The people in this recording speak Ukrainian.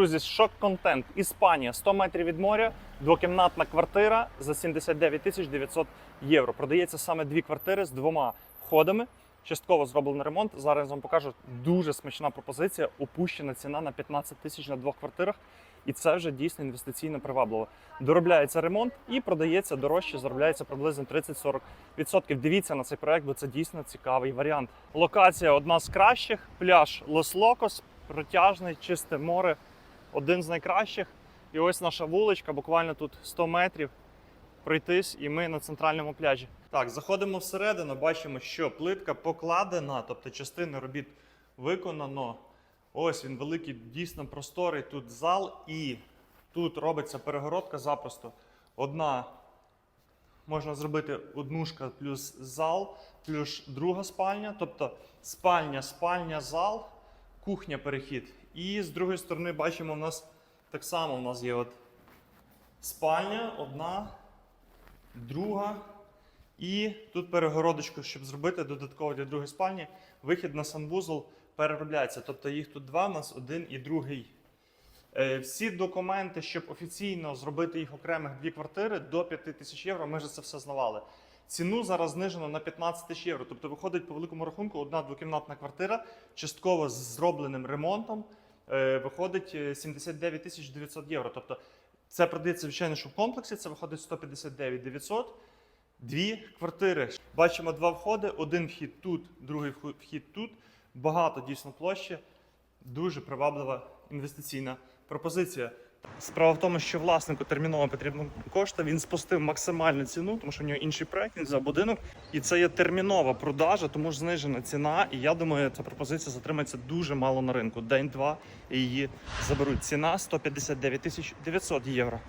Друзі, шок-контент. Іспанія, 100 метрів від моря, двокімнатна квартира за 79 тисяч 900 євро. Продається саме дві квартири з двома входами. Частково зроблений ремонт. Зараз вам покажу дуже смачна пропозиція. Опущена ціна на 15 тисяч на двох квартирах. І це вже дійсно інвестиційно привабливо. Доробляється ремонт і продається дорожче, заробляється приблизно 30-40%. Дивіться на цей проект, бо це дійсно цікавий варіант. Локація одна з кращих, пляж Лос Локос, протяжний, чисте море, один з найкращих. І ось наша вуличка, буквально тут 100 метрів пройтись, і ми на центральному пляжі. Так, заходимо всередину, бачимо, що плитка покладена, тобто частини робіт виконано. Ось він великий, дійсно просторий тут зал, і тут робиться перегородка запросто. Одна можна зробити однушка плюс зал, плюс друга спальня, тобто спальня, спальня, зал, кухня, перехід. І з другої сторони бачимо, у нас так само у нас є от спальня, одна, друга. І тут перегородочку, щоб зробити додатково для другої спальні, вихід на санвузол переробляється. Тобто їх тут два, у нас один і другий. Е, Всі документи, щоб офіційно зробити їх окремих дві квартири до 5 тисяч євро, ми вже це все знавали. Ціну зараз знижено на 15 тисяч євро. Тобто виходить по великому рахунку одна двокімнатна квартира, частково з зробленим ремонтом, е, виходить е, 79 тисяч 900 євро. Тобто це продається, звичайно, що в комплексі це виходить 159 900. Дві квартири. Бачимо два входи: один вхід тут, другий вхід тут. Багато дійсно площі. Дуже приваблива інвестиційна пропозиція. Справа в тому, що власнику терміново потрібно кошти. Він спустив максимальну ціну, тому що в нього інший проект, він за будинок. І це є термінова продажа, тому ж знижена ціна. І я думаю, ця пропозиція затримається дуже мало на ринку. День-два і її заберуть. Ціна 159 тисяч 900 євро.